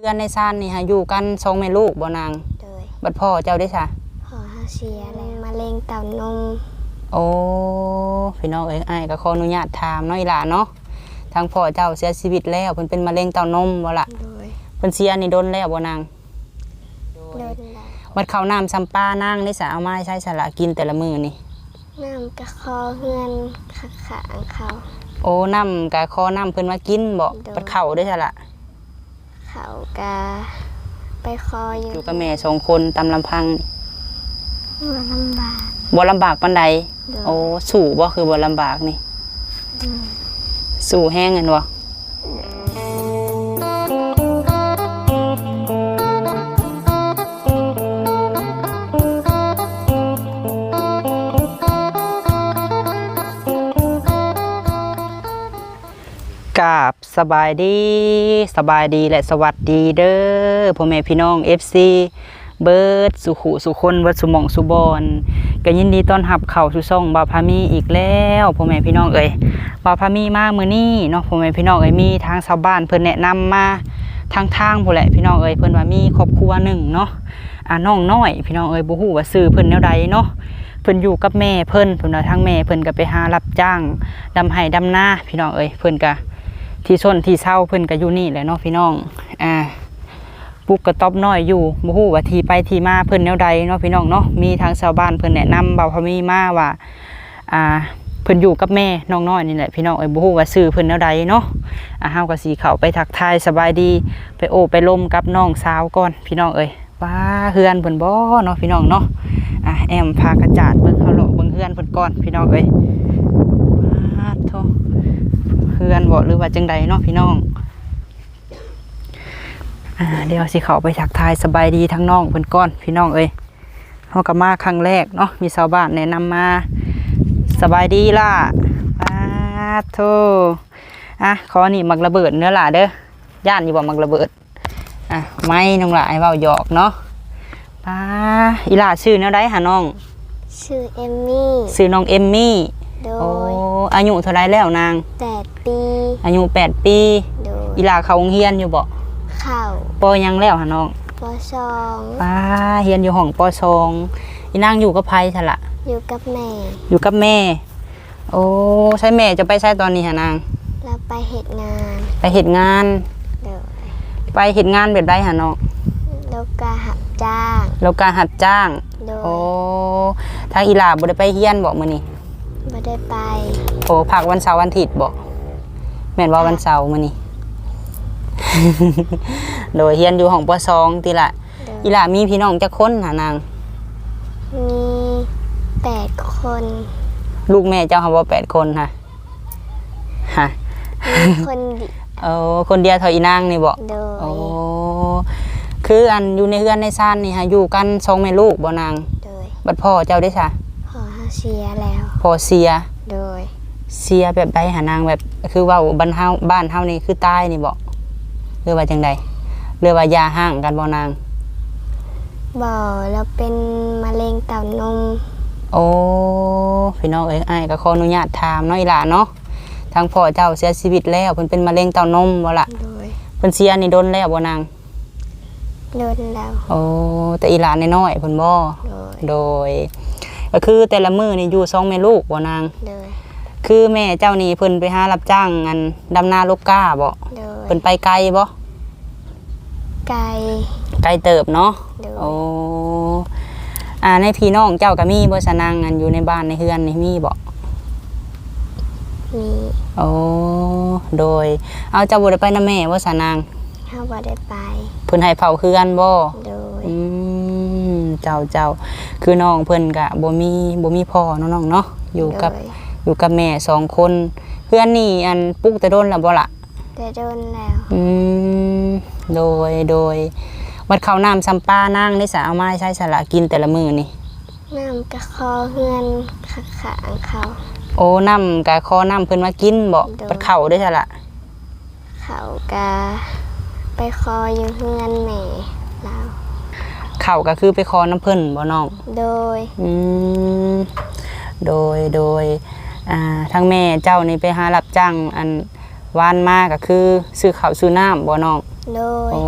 เรือนในซ่านนี่ฮะอยู่กันสองแม่ลูกบ่นาง โดยบัดพ่อเจ้าได้ซะพอเฮาเสียแล้วมะเร็งเต้านมโอ้พี่น้องเอ้ยอ้ายก็ขออนุญาตถามเนาะอีหล่าเนาะทางพ่อเจ้าเสียชีวิตแล้วเพิ่นเป็นมะเร็งเต้านมบ่ล่ะโดยเพิ่นเสียนี่โดนแล้วบ่นางโดนแล้วบัดข้าวน้ำซ้ำปลานางนี่สะเอามาให้ใช้สละกินแต่ละมื้อนี่ น้ำกระคอเฮือนขักขางเขา โอ้น้ำกะขอน้ำเพิ่นมากินบ่โดน บัดข้าวได้ซะละ เขากะไปคออยู่อยู่กับแม่สองคนตามลำพังนี่ว่าลำบากบ่ลำบากปานใดโดยโอ้สู้บ่คือบ่ลำบากนี่สู้แห้งกันบ่ สบายดีสบายดีและสวัสดีเด้อพ่อแม่พี่น้อง FC เบิร์ดสุขุสุคนเบิร์ดสุมองสุบอนก็ยินดีต้อนรับเข้าสู่ช่องบาวพามีอีกแล้วพ่อแม่พี่น้องเอ้ยบาวพามีมากมือนี้เนาะพ่อแม่พี่น้องเอ้ยมีทางชาวบ้านเพิ่นแนะนำมาทางทางพุ่นแหละพี่น้องเอ้ยเพิ่นว่ามีครอบครัวหนึ่งเนาะอ่าน้องน้อย พี่น้องเอ้ยบ่ฮู้ว่าชื่อเพิ่นแนวใดเนาะเพิ่นอยู่กับแม่เพิ่นเพิ่นว่าทางแม่เพิ่นก็ไปหารับจ้างดำไห้ดำนาพี่น้องเอ้ยเพิ่นก็ ที่ส้นที่เศร้าเพิ่นก็อยู่นี่แหละเนาะพี่น้องอ่าปุกกระต๊อบน้อยอยู่บ่ฮู้ว่าที่ไปที่มาเพิ่นแนวใดเนาะพี่น้องเนาะมีทางชาวบ้านเพิ่นแนะนำเบาพมีมาว่าอ่าเพิ่นอยู่กับแม่น้องน้อยนี่แหละพี่น้องเอ้ยบ่ฮู้ว่าชื่อเพิ่นแนวใดเนาะอ่าเฮาก็สิเข้าไปทักทายสบายดีไปโอ้ไปลมกับน้องสาวก่อนพี่น้องเอ้ยว้าเฮือนเพิ่นบ่เนาะพี่น้องเนาะอะแอมพากระจาดเบิ่งเขาเลาะเบิ่งเฮือนเพิ่นก่อนพี่น้องเอ้ย เพื่อนบอกหรือว่าจังใดเนาะพี่น้องอ่าเดี๋ยวสิเขาไปทักทายสบายดีทั้งน้องเพิ่นก้อนพี่น้องเอ้ยเขาก็มาครั้งแรกเนาะมีชาวบ้านแนะนำมาสบายดีล่ะป้าโทอะขอนี่มักระเบิดเนื้อหล่ะเด้อย่านอยู่บ่มักระเบิดอะไม่น้องหล่ะให้เว้าหยอกเนาะป้าอีหล่าชื่อแนวใดหาน้องชื่อเอมมี่ชื่อน้องเอมมี่ โดโอ้ยอายุเท่าไรแล้วนาง แปดปีอายุแปดปีโดยอีหลาเขาโรงเฮียนอยู่บ่เข่าปอยังแล้วหะน้องปอสองป้าเฮียนอยู่ห้องปอสองอีนางอยู่กับไผซะละอยู่กับแม่อยู่กับแม่ โอ้ใช่แม่จะไปใช้ตอนนี้หะนางแล้วไปเหตุงานไปเฮ็ดงาน โดยไปเฮ็ดงานแบบใดหะน้องแล้วก็หับจ้างแล้วการหัดจ้าง โดยโอ้ทางอีหลาบ่ได้ไปเฮียนบ่มื้อนี้ ไม่ได้ไป โอ้พักวันเสาร์วันอาทิตย์บ่แม่นว่าวันเสาร์มื้อนี้ โดยเฮียนอยู่ห้องปอสองติละโดยอีหลามีพี่น้องจักคนหะนาง มีแปดคน ลูกแม่เจ้าหาว่าแปดคนค่ะฮะมีคนเดียวเออคนเดียวเท่าอีนางนี่บอกโดยโอ้คืออันอยู่ในเฮือนในซ่านนี่ฮะอยู่กันสองแม่ลูกบ่นาง โดยบัดพ่อเจ้าได้ซะพอ เฮาเสียแล้วพ่อเสีย โดย เสียแบบใดหานางแบบคือเว่าบ้านเฮาบ้านเฮานี่คือตายนี่บอกหรือว่าจังใดหรือว่ายาห่างกันบ่นางบ่แล้วเป็นมะเร็งเต้านมโอ้พี่น้องเอ้ยอ้ายก็ขออนุญาตถามเนาะอีหล่าเนาะทางพ่อเจ้าเสียชีวิตแล้วเพิ่นเป็นมะเร็งเต้านมบ่ล่ะโดยเพิ่นเสียนี่โดนแล้วบ่นางโดนแล้วโอ้แต่อีหลานน้อยๆเพิ่นบ่โดยโดย ก็คือแต่ละมื้อนี่อยู่สองแม่ลูกบ่นาง โดยคือแม่เจ้านี่เพิ่นไปหารับจ้างอันดำนาลูกก้าบ่โดยเพิ่นไปไกลบ่ไก่ไกลเติบเนาะโดยโอ้อ่าในพี่น้องเจ้าก็มีบ่สนางอันอยู่ในบ้านในเฮือนนี่มีบ่มีโอ้โดย เอาเจ้าบ่ได้ไปนำแม่บ่สนางเฮาบ่ได้ไปเพิ่นให้เผาเฮือนบ่โดย อืม เจ้าเจ้าคือน้องเพิ่นก็บ่มีบ่มีพ่อเนาะน้องเนาะอยู่กับโดย อยู่กับแม่สองคน เพื่อนนี่อันปลูกแต่โดนแล้วบ่ละแต่โดนแล้วอืมโดยโดยวัดข้าวน้ำซัมปานางนี่สะเอามาให้ใช้สละกินแต่ละมื้อนี่ น้ำกระคอเฮือนขักขางเขา โอ้น้ำกะคอน้ำเพิ่นมากินบ่โดยปัดเข้าได้สละเขากะไปคออยู่เฮือนแม่เรา เข้าก็คือไปคอน้ำเพิ่นบ่น้อง โดย อืมโดยโดยอ่าทั้งแม่เจ้านี่ไปหารับจ้างอันวานมาก็คือซื้อข้าวซื้อน้ำบ่น้อง โดย โอ้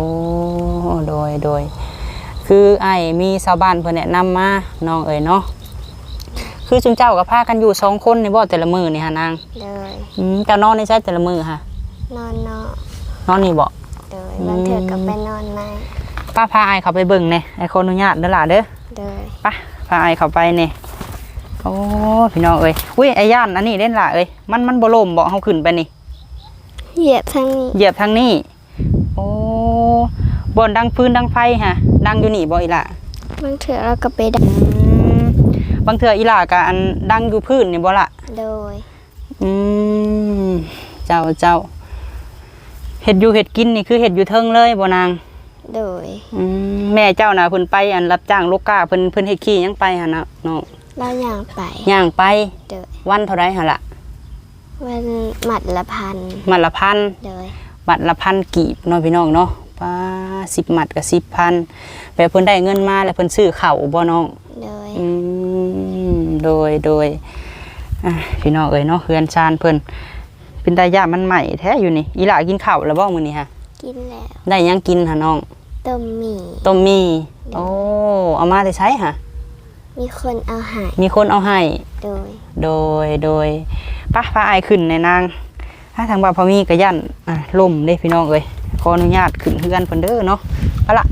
โดยโดย คือไอ้มีชาวบ้านเพิ่นแนะนำมาน้องเอ๋ยเนาะคือจุนเจ้ากับพากันอยู่สองคนในบ่แต่ละมือนี่ฮะนางโดย อืมเจ้านอนในใช้แต่ละมือค่ะ นอนเนาะนอนนี่บ่ โดยบางเถื่อก็ไปนอนใน ป้าพาไอ้เขาไปเบิ่งแหน่ไอ้ขออนุญาตเด้อล่ะเด้อโดยไป้าพาไอ้เขาไปเนี่ยโอ้พี่น้องเอ้ยอุ้ยไอ้ย่านอันนี้เล่นล่ะเอ้ยมันมันบ่ล่มบ่เฮาขึ้นไปนี่เหยียบทางนี้เหยียบทางนี้โอ้บนดังพื้นดังไฟฮะดังอยู่นี่บ่อีหล่ะบางเถื่อเราก็ไปดับอืมบางเทื่ออีหล่ะก็อันดังอยู่พื้นนี่บ่ล่ะโดยอืมเจ้าเจ้าเฮ็ดอยู่เฮ็ดกินนี่คือเฮ็ดอยู่เทิงเลยบ่นาง โดยอืมแม่เจ้าน่ะเพิ่นไปอันรับจ้างลูกก้าเพิ่นเพิ่นเฮ็ดขี้หยังไปหั่นน่ะน้องเราย่างไป ย่างไปโดย วันเท่าไรหั่นล่ะวันหมัดละพัน มัดละพัน โดย บัตรละพันกีบเนาะพี่น้องเนาะป้าสิบมัดกับสิบพันแบบเพิ่นได้เงินมาแล้วเพิ่นซื้อข้าวบ่น้อง โดย อืมโดยโดยอะพี่น้องเอ้ยเนาะเฮือนชานเพิ่นเป็นตาย่ามันใหม่แท้อยู่นี่อีหล่ากินข้าวแล้วบ่มื้อนี้ฮะ กินแล้วได้หยังกินหะน้อง ต้มหมี่ต้มมีโอ้เอามาได้ใช้ฮะมีคนเอาใหายมีคนเอาให้ โดย โดยโดยป้าป้าอายขึ้นในนางถ้าทางบ่าวพอมีก็ยันอะล่มเด้พี่น้องเอ้ยขออนุญาตขึ้นเฮือนเพิ่นเด้อเนาะเอาละ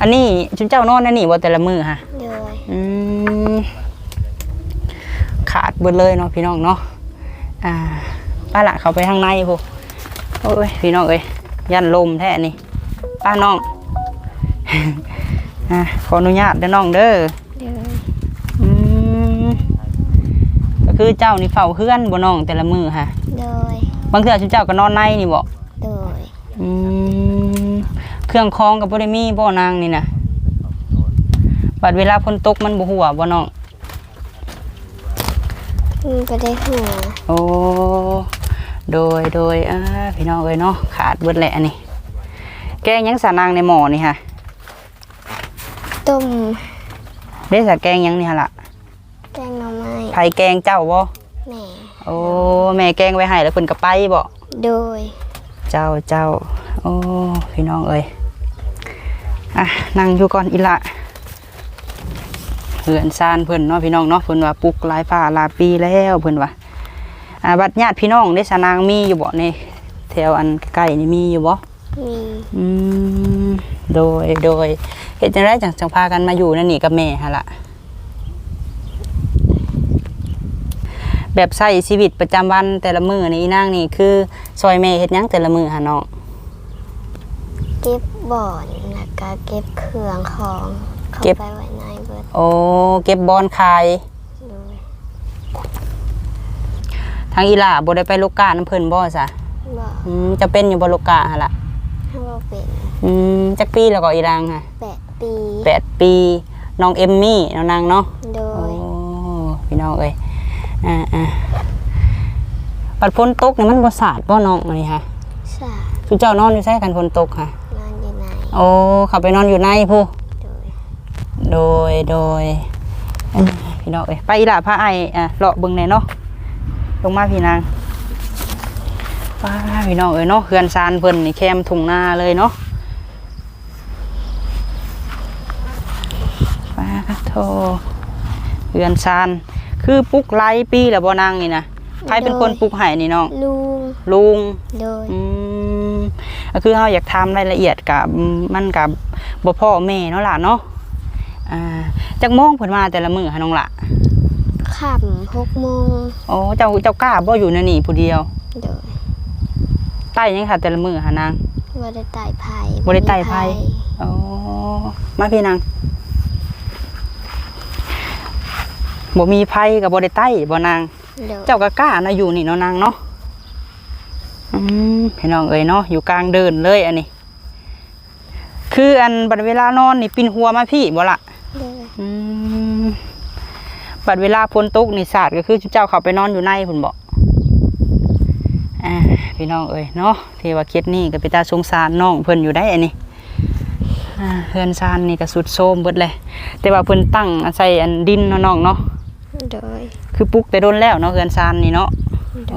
อันนี้จุนเจ้านอนนั่นนี่บ่แต่ละมือฮะโดย อืมขาดเบิดเลยเนาะพี่น้องเนาะอ่าป้าละเข้าไปข้างในพูโอ้ยพี่น้องเอ้ย ยันลมแท้นี่ป้าน้องอะขออนุญาตเด้อน้องเด้อโดยอืมก็คือเจ้านี่เฝ้าเฮือนบ่น้องแต่ละมือค่ะโดยบางเทื่อชุนเจ้าก็นอนในนี่บ่โดยอืมเครื่องคองกับบ่ได้มีบ่นางนี่นะบัดเวลาฝนตกมันบ่หัวบ่น้องมันไปได้หัวโอ้ โดยโดยอ่าพี่น้องเอ้ยเนาะขาดเบิดแหละอันนี่ แกงหยังสานางในหม้อนี่ค่ะต้มได้สาแกงหยังนี่หั่นล่ะแกงหน่อไม้ไผแกงเจ้าบ่แหม่โอ้แม่แกงไว้ให้แล้วเพิ่นก็ไปบ่โดย เจ้าเจ้าโอ้พี่น้องเอ้ยอะนั่งอยู่ก่อนอีละเหือนซานเพิ่นเนาะพี่น้องเนาะเพิ่นว่าปลุกหลายฟ้าหลายปีแล้วเพิ่นว่า อ่าบัดญาติพี่น้องได้สานางมีอยู่บ่ในแถวอันใกล้ๆนี่มีอยู่บ่มีอืมโดยโดยเฮ็ดจังไดจังจังพากันมาอยู่นั่นนี่กับแม่หั่นล่ะแบบใช้ชีวิตประจำวันแต่ละมื้อนี่อีนางนี่คือซอยแม่เฮ็ดหยังแต่ละมื้อหาน้องเก็บบ่อนแล้วก็เก็บเครื่องของเข้าเก็บไปไว้ในเบิดโอ้เก็บบอลขาย โดย ทางอีหล่าบ่ได้ไปโลกกาน้ำเพิ่นบ่ซะบ่อืมจะเป็นอยู่บ่โลกกาหั่นล่ะถ้าบ่เป็นอืมจักปีแล้วก็อีดังค่ะแปดปีแปดปีน้องเอมมี่น้องนางเนาะโดโอ้ยพี่น้องเอ้ยอ่าอ่าปัดฝนตกนี่มันบ่สาดบ่น้องอันนี้ค่ะสาคือเจ้านอนอยู่ใส่กันฝนตกค่ะ นอนอยู่ในโอ้เขาไปนอนอยู่ในผู้ โดยโดย โดยอันนี้พี่น้องเอ้ยไปอีหล่าพาไออะเลาะเบิ่งแหน่เนาะ ลงมาพี่นางป้าพี่น้องเอ้ยเนาะเฮือนซานเพิ่นนี่แคมทุ่งนาเลยเนาะป้าโทเฮือนซานคือปลุกไล่ปีแล้วบ่นางนี่นะใครเป็นคนปลุกให้นี่น้องลุงลุงโดยอืมก็คือเราอยากทำรายละเอียดกับมันกับบ่พ่อแม่เนาะล่ะเนาะอ่าจักโมงเพิ่นมาแต่ละมื้อหาน้องล่ะ ค่ำหกโมงโอ้เจ้าเจ้ากล้าบ่อยู่ในนี่ผู้เดียวโดยใต้ยังค่ะแต่ละมื้อหานางบ่ได้ไต่ไผ่บ่ได้ไต่ไผ่โอ้มาพี่นางบ่มีไผกับบ่ได้ใต้บ่นางโดยเจ้าก็กล้านะอยู่นี่เนาะนางเนาะอืมพี่น้องเอ้ยเนาะอยู่กลางเดินเลยอันนี้ คืออันบัดเวลานอนนี่ปินหัวมาพี่บ่ละโดยอืม บัดเวลาฝนตกนี่สาดก็คือเจ้าเขาไปนอนอยู่ในพุ่นบ่อ่าพี่น้องเอ้ยเนาะที่ว่าเคล็ดนี่ก็ไปตาสงสารน้องเพิ่นอยู่ได้อันนี้อ่าเฮือนซานนี่ก็สุดโทรมเบิดเลย แต่ว่าเพิ่นตั้งอาศัยอันดินเนาะน้องเนาะโดยคือปลุกแต่โดนแล้วเนาะเฮือนซานนี่เนาะโด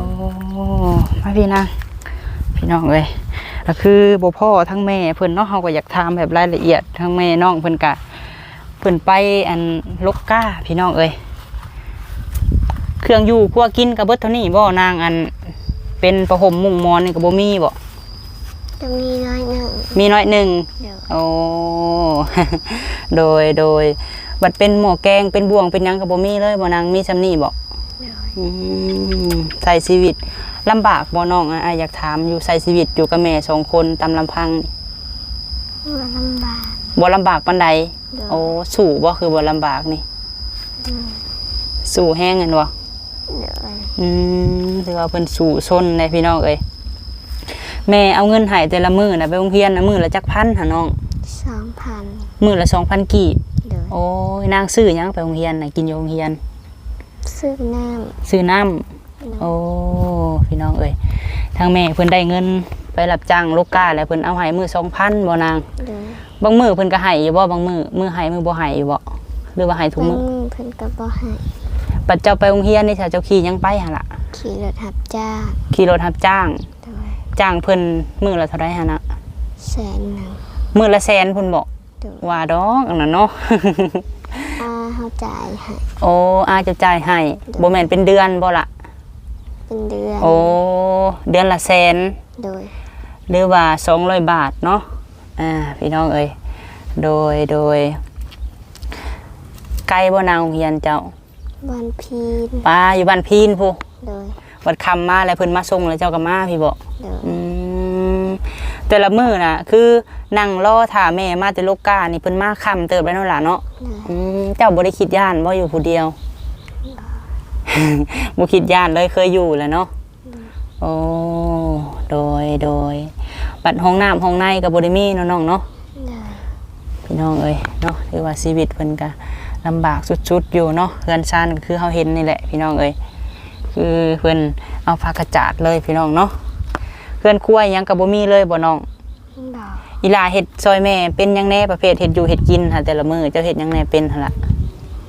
โอ้ยมาพี่นะพี่น้องเอ้ยก็คือบ่พ่อทั้งแม่เพิ่นเนาะเฮาก็อยากถามแบบรายละเอียดทั้งแม่น้องเพิ่นก็เพิ่นไปอันลกก้าพี่น้องเอ้ย เครื่องอยู่ครัวกินก็เบิดเท่านี้บ่นางอัน เป็นประห่มมุงมอนนี่ก็บ่มีบ่จะมีน้อยหนึ่งมีน้อยหนึงเดี๋ยวโอ้โดยโดย บัดเป็นหม้อแกงเป็นบ่วงเป็นหยังก็บ่มีเลยบ่นางมีซำนี้บ่เดี๋ยวอืมใส่ชีวิตลำบากบ่น้องอะอะอยากถามอยู่ใส่ชีวิตอยู่กับแม่สองคนตามลำพังนี่ว่าลำบากบ่ลำบากปานใดเดี๋ยวโอ้สู้บ่คือบ่ลำบากนี่ สู้แห้งกันบ่ เดี๋ยวอืมถือว่าเพิ่นสู้ซนเลยพี่น้องเอ้ยแม่เอาเงินให้แต่ละมื้อน่ะไปโรงเรียนน่ะมื้อละจักพันหาน้องสองพันมื้อละ2,000กีบเดี๋ยวโอ้ยนางซื้อหยังไปโรงเรียนน่ะกินอยู่โรงเรียน ซื้อน้ซื้อน้ำำโอ้พี่น้องเอ้ยทางแม่เพิ่นได้เงินไปรับจ้างลูกก้าแล้วเพิ่นเอาให้มื้อ2,000บ่นาง เดี๋ยวบางมื้อเพิ่นก็ให้อยู่บ่บางมื้อมื้อให้มื้อบ่ให้อยู่บ่หรือว่าให้ทุกบางมื้อมือเพิ่นก็บ่ให้ ปัจเจ้าไปโรงเรียนนี่ถ้าเจ้าขี่หยังไปหั่นล่ะ ขี่รถหับจ้างขี่รถรับจ้างเดี๋ยวจ้างเพิ่นมื้อละเท่าใดหั่นน่ะแสนหนึ่งมื้อละแสนพุ่นบ่เดี๋ยวว่าดอกอันนั้นเนาะ อาเขาจ่ายให้โอ้อาจะจ่ายให้บ่แม่นเป็นเดือนบ่ล่ะ เป็นเดือน โอ้ เดือนละแสน โดยหรือว่า 200 บาทเนาะ อ่า พี่น้องเอ้ย โดย โดย ไกลบ่นางโรงเรียนเจ้า วันพีนป้าอยู่บ้านพีนผู้โดยวัดคำมาแล้วเพิ่นมาส่งแล้วเจ้าก็มาพี่บ่เดี๋ยวอืมแต่ละมื้อน่ะ คือนั่งรอท่าแม่มาแต่โลกกานี่เพิ่นมาค่ำเติบแล้วเนาะล่ะเนาะเดี๋ยวอืมเจ้าบ่ได้คิดย่านบ่อยู่ผู้เดียว บ่คิดย่านเลยเคยอยู่แหล้วเนาะโอ้โดยโดยบัดห้องน้ำห้องในก็บ่ได้มีเนาะน้องเนาะเดี๋ยวพี่น้องเอ้ยเนาะถือว่าชีวิตเพิ่นก็ ลำบากสุดๆอยู่เนาะเฮือนชานก็คือเฮาเห็นนี่แหละพี่น้องเอ้ยคือเพิ่นเอาผ้ากระจาดเลยพี่น้องเนาะเฮือนครัวอิหยังก็บ่มีเลยบ่น้องดอกอีหลาเฮ็ดซอยแม่เป็นหยังแน่ประเภทเฮ็ดอยู่เฮ็ดกินค่ะแต่ละมื้อเจ้าเฮ็ดหยังแน่เป็นหั่นล่ะ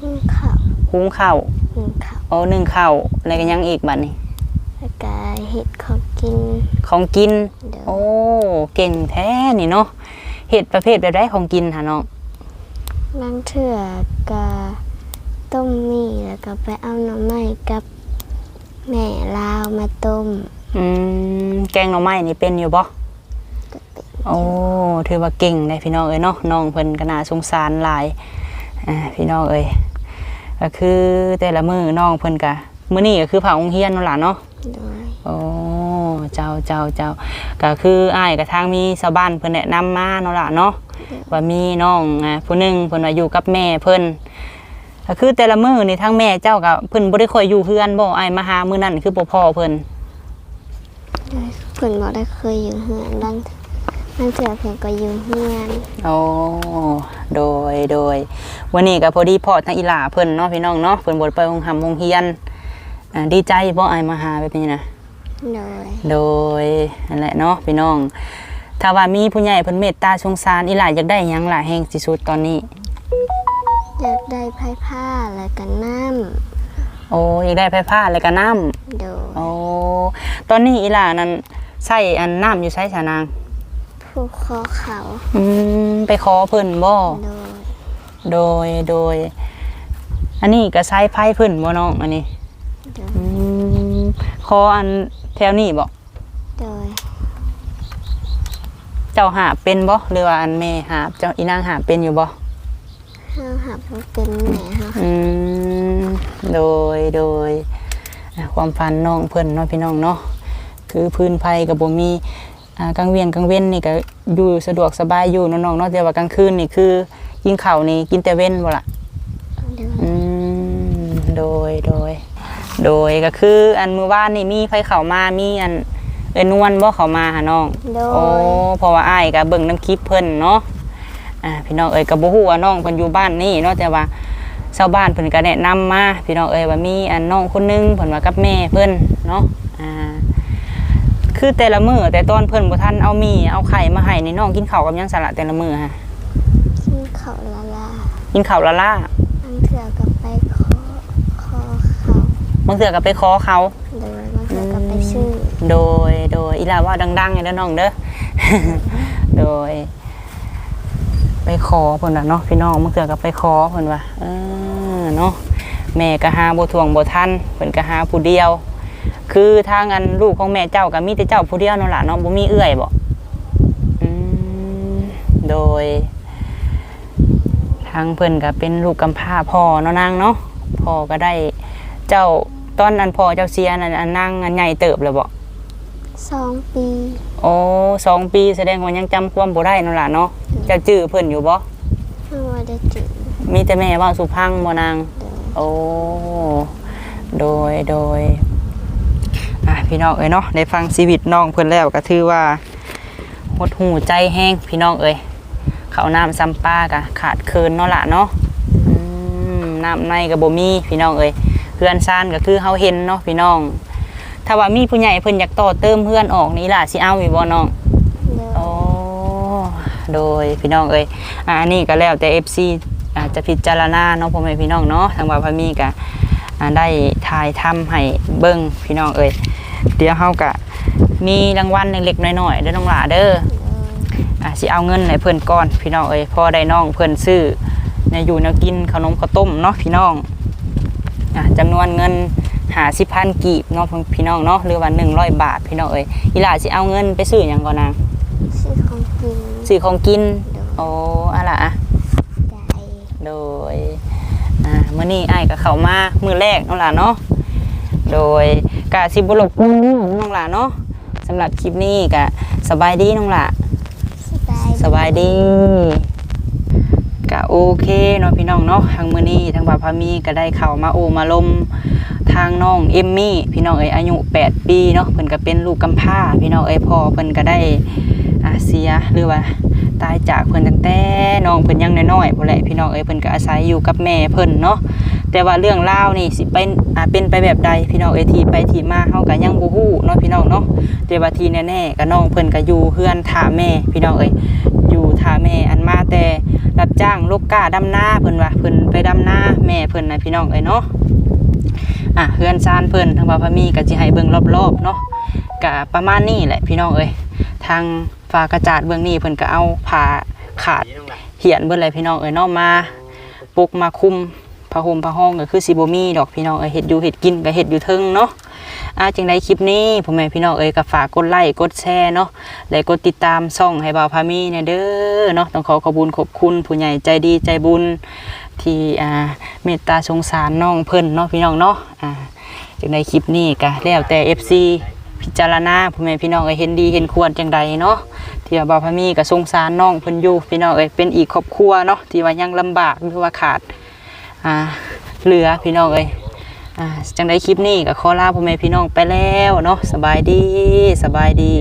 นึ่งข้าวหุงข้าวนึ่งข้าวเอานึ่งข้าวอะไรก็ยังอีกบัดนี้แล้วก็เห็ดของกินของกินเดี๋ยวโอ้เก่งแท้นี่เนาะเฮ็ดประเภทแบบใดของกินหาน้อง บางเถื่อก็ต้มมี่แล้วก็ไปเอาหน่อไม้กับแม่ลาวมาต้มอืมแกงหน่อไม้นี่เป็นอยู่บ่ก็เป็นโอ้ถือว่าเก่งเลยพี่น้องเอ้ยเนาะน้องเพิ่นก็น่าสงสารหลายอ่าพี่น้องเอ้ยก็คือแต่ละมื้อน้องเพิ่นก็มื้อนี้ก็คือผ่าองเฮียนนั่นล่ะเนาะโดยโอ้ เจ้าเจ้าเจ้าก็คืออ้ายกับทางมีชาวบ้านเพิ่นแนะนำมาเนาะล่ะเนาะว่ามีน้องอ่าผู้หนึงเพิ่นว่าอยู่กับแม่เพิ่นก็คือแต่ละมื้อนี่ทั้งแม่เจ้าก็เพิ่นบ่ได้ค่อยอยู่เฮือนบ่อ้ายมาหามื้อนั้นคือบ่พ่อเพิ่นโดยเพิ่นบอกได้เคยอยู่เฮือนบางบางเถื่อเพิ่นก็อยู่เฮือนโอ้โดยโดยวันนี้ก็พอดีพ่อทั้งอีหล่าเพิ่นเนาะพี่น้องเนาะเพิ่นบ่ได้ไปโรงหำโรงเรียนอ่าดีใจบ่อ้ายมาหาแบบนี้นะ โดยโดยนั่นแหละเนาะพี่น้อง ถ้าว่ามีผู้ใหญ่เพิ่นเมตตาสงสารอีหล่าอยากได้หยังล่ะแฮงที่สุดตอนนี้ อยากได้ไผ่ผ้าแล้วก็น้โอ้อยากได้ไฟฟ้าแล้วก็น้ำำโดยโอ้ตอนนี้อีหล่านั้นใช้อันน้ำอยู่ใช้สานาง ผู้คอเขาอืมไปขอเพิ่นบ่โดยโดยโดย อันนี้ก็ใช้ไผเพิ่นบ่น้องอันนี้ โดยอืมขออัน แถวนี้บ่โดยเจ้าหาเป็นบ่หรือว่าอันแม่หาบเจ้าอีนางหาบเป็นอยู่บ่เฮาหับว่าเป็นแม่เฮาอืมโดยโดยอะความฝันน้องเพิ่นเนาะพี่น้องเนาะคือพื้นภัยกับบ่มีอ่ากลางเวียนกลางเว้นนี่ก็อยู่สะดวกสบายอยู่เนาะน้องเนาะแต่ว่ากลางคืนนี่คือกินข้าวนี่กินแต่เว้นบ่ล่ะ โดย อืม โดย โดย โดยก็คืออันมื้อวานนี่มีไผเข้ามามีอันเอ้นวลบ่เข้ามาหาน้องโดโอ้ยเพราะว่าอ้ายก็เบิ่งน้ำคลิปเพิ่นเนาะอ่าพี่น้องเอ้ยก็บ่ฮู้ว่าน้องเพิ่นอยู่บ้านนี่เนาะแต่ว่าชาวบ้านเพิ่นก็แนะนำมาพี่น้องเอ้ยว่ามีอันน้องคนหนึงเพิ่นว่ากับแม่เพิ่นเนาะอ่าคือแต่ละมื้อแต่ตอนเพิ่นบ่ทันเอามีเอาไข่มาให้นี่น้องกินข้าวกับหยังสละแต่ละมื้อฮะกินเขาวละลากินข้าวละล่า บางเถื่อก็ไปคอคอเขา บางเทื่อก็ไปขอเขา โดยบางเถื่อก็ไปซื้อโดยโดยอีหลาว่าดังๆอย่างเด้อน้องเด้อ โดย ไปขอเพิ่นน่ะเนาะพี่น้องเมื่อเกือก็ไปขอเพิ่นว่าเออเนาะแม่ก็หาบ่ทวงบ่ทันเพิ่นก็หาผู้เดียว คือทางอันลูกของแม่เจ้าก็มีแต่เจ้าผู้เดียวนั่นล่ะเนาะบ่มีเอื้อยบ่อืมโดย ทางเพิ่นก็เป็นลูกกำพร้าพ่อเนาะนางเนาะพ่อก็ได้เจ้า ตอนนั้นพ่อเจ้าเสียนั่นอันนางอันใหญ่เติบเลยบ่สองปีโอ้สองปีแสดงว่ายังจำความบ่ได้นั่นล่ะเนาะเจะจื้อเพิ่นอยู่บ่ไม่ว่าได้จืดมีแต่แม่เว่าสุพังบ่นางเดินโอ้ โดย โดย อะพี่น้องเอ้ยเนาะ ได้ฟังชีวิตน้องเพิ่นแล้วก็ถือว่าหดหูใจแห้งพี่น้องเอ้ยเขาวน้ำซ้ำป้ากะขาดเคินเนาะล่ะเนาะ อืมน้ำในก็บ่มีพี่น้องเอ้ย เพื่อนซ่านก็คือเฮาเห็นเนาะพี่น้อง ถ้าว่ามีผู้ใหญ่เพิ่นอยากต่อเติมเพื่อนออกนี่ล่ะสิเอาอีกบ่น้องเดินโอ้โดยพี่น้องเอ้ยอ่าอันนี้ก็แล้วแต่ FC อาจจะพิจารณาเนาะพ่อแม่พี่น้องเนาะทางว่าพามีก็อ่าได้ถ่ายทำให้เบิ่งพี่น้องเอ้ยเดี๋ยวเฮาก็มีรางวัลเล็กๆน้อยๆเด้อน้องหลาเด้ออ่าสิเอาเงินให้เพิ่นก่อนพี่น้องเอ้ยพอได้น้องเพิ่นซื้อเนี่ยอยู่แนวกินขนมข้าวต้มเนาะพี่น้อง อ่าจำนวนเงินหาสิพันกีบเนาะพี่น้องเนาะหรือว่า100บาทพี่น้องเอ้ยอีหล่าสิเอาเงินไปซื้อหยังก่อนนางซื้อของกินซื้อของกินเดินโอ้อะไรอะใจโดยอ่ามื่อนี้ไอ้ายกับเขามามือแรกน้องหลานเนาะโดยกะสิบุรบกวนน้องหลานเนาะสำหรับคลิปนี้กะสบายดีน้องหลานสบายสบายดีก็โอ เคเนาะพี่น้องเนาะทางมือนี้ทางบาพามีก็ได้เข้ามาโอมาลมทางน้องเอมมี่ พี่น้องเอ้ยอายุ 8 ปีเนาะเพิ่นก็เป็นลูกกำพร้า พี่น้องเอ้ยพ่อเพิ่นก็ได้อาเสียหรือว่าตายจากเพิ่นตั้งแต่น้องเพิ่นยังน้อยๆพุ่แหละพี่น้องเอ้ยเพิ่นก็อาศัยอยู่กับแม่เพิ่นเนาะแต่ว่าเรื่องรานี่สิเป็นอ่าเป็นไปแบบใดพี่น้องเอ้ยที่ไปที่มาเฮาก็ยังบ่ฮู้เนาะพี่น้องเนาะแต่ว่าที่แน่ๆก็น้องเพิ่นก็อยู่เฮือนท่าแม่พี่น้องเอ้ยอยู่ท่าแม่อันมาแต่ รับจ้างลูกก้าดำนาเพิ่นว่าเพิ่นไปดำนาแม่เพิ่นนะพี่น้องเอ้ยเนาะอะเฮือนซานเพิ่นทางบ่าวพมีก็สิให้เบิ่งรอบๆเนาะก็ประมาณนี้แหละพี่น้องเอ้ยทางฝากระจาดเบื้องนี้เพิ่นก็เอาผ้าขาดเหียนเบิ่นเลยพี่น้องเอ้ยเนาะมาปลุกมาคุมผ้าห่มผ้าห้องก็คือสิบ่มีดอกพี่น้องเอ้ยเฮ็ดอยู่เฮ็ดกินก็เฮ็ดอยู่เทิงเนาะ อ่าจังไดคลิปนี้พ่อแม่พี่น้องเอ้ยก็ฝากกดไลค์กดแชร์เนาะและกดติดตามช่องให้บ่าวพามีเนี่ยเด้อเนาะต้องขอขอบคุญขอบคุณผู้ใหญ่ใจดีใจบุญที่อ่าเมตตาสงสารน้องเพิ่นเนาะพี่น้องเนาะอ่าจังในคลิปนี้ก็แล้วแต่ FC พิจารณาพ่อแม่พี่น้องเอ้ยเห็นดีเห็นควรจังใดเนาะที่ว่าบ่าวพามีก็สงสารน้องเพิ่นอยู่พี่น้องเอ้ยเป็นอีกครอบครัวเนาะที่ว่ายังลำบากหรือว่าขาดอ่าเหลือพี่น้องเอ้ย อ่าจังได้คลิปนี้ก็ขอลาพ่อแม่พี่น้องไปแล้วเนาะสบายดีสบายดี